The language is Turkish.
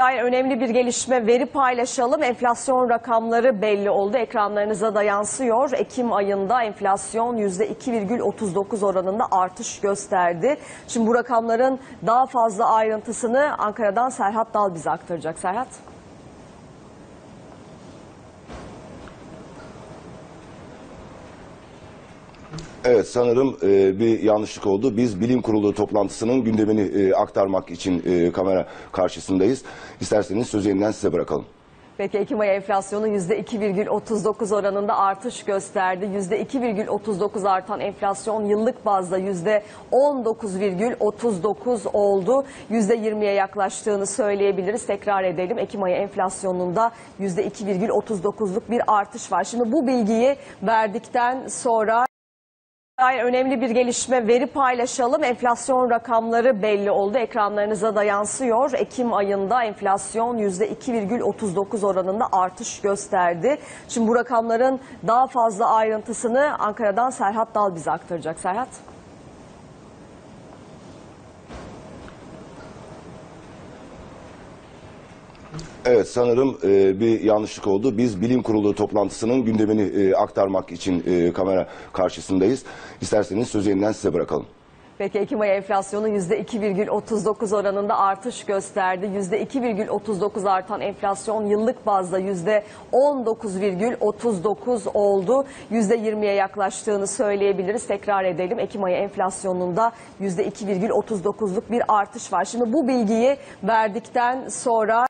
dair önemli bir gelişme veri paylaşalım. Enflasyon rakamları belli oldu. Ekranlarınıza da yansıyor. Ekim ayında enflasyon %2,39 oranında artış gösterdi. Şimdi bu rakamların daha fazla ayrıntısını Ankara'dan Serhat Dal bize aktaracak. Serhat. Evet sanırım e, bir yanlışlık oldu. Biz bilim kurulu toplantısının gündemini e, aktarmak için e, kamera karşısındayız. İsterseniz sözü yeniden size bırakalım. Peki Ekim ayı enflasyonu %2,39 oranında artış gösterdi. %2,39 artan enflasyon yıllık bazda %19,39 oldu. %20'ye yaklaştığını söyleyebiliriz. Tekrar edelim. Ekim ayı enflasyonunda %2,39'luk bir artış var. Şimdi bu bilgiyi verdikten sonra dair önemli bir gelişme veri paylaşalım. Enflasyon rakamları belli oldu. Ekranlarınıza da yansıyor. Ekim ayında enflasyon %2,39 oranında artış gösterdi. Şimdi bu rakamların daha fazla ayrıntısını Ankara'dan Serhat Dal bize aktaracak. Serhat. Evet sanırım e, bir yanlışlık oldu. Biz bilim kurulu toplantısının gündemini e, aktarmak için e, kamera karşısındayız. İsterseniz sözü yeniden size bırakalım. Peki Ekim ayı enflasyonu %2,39 oranında artış gösterdi. %2,39 artan enflasyon yıllık bazda %19,39 oldu. %20'ye yaklaştığını söyleyebiliriz. Tekrar edelim. Ekim ayı enflasyonunda %2,39'luk bir artış var. Şimdi bu bilgiyi verdikten sonra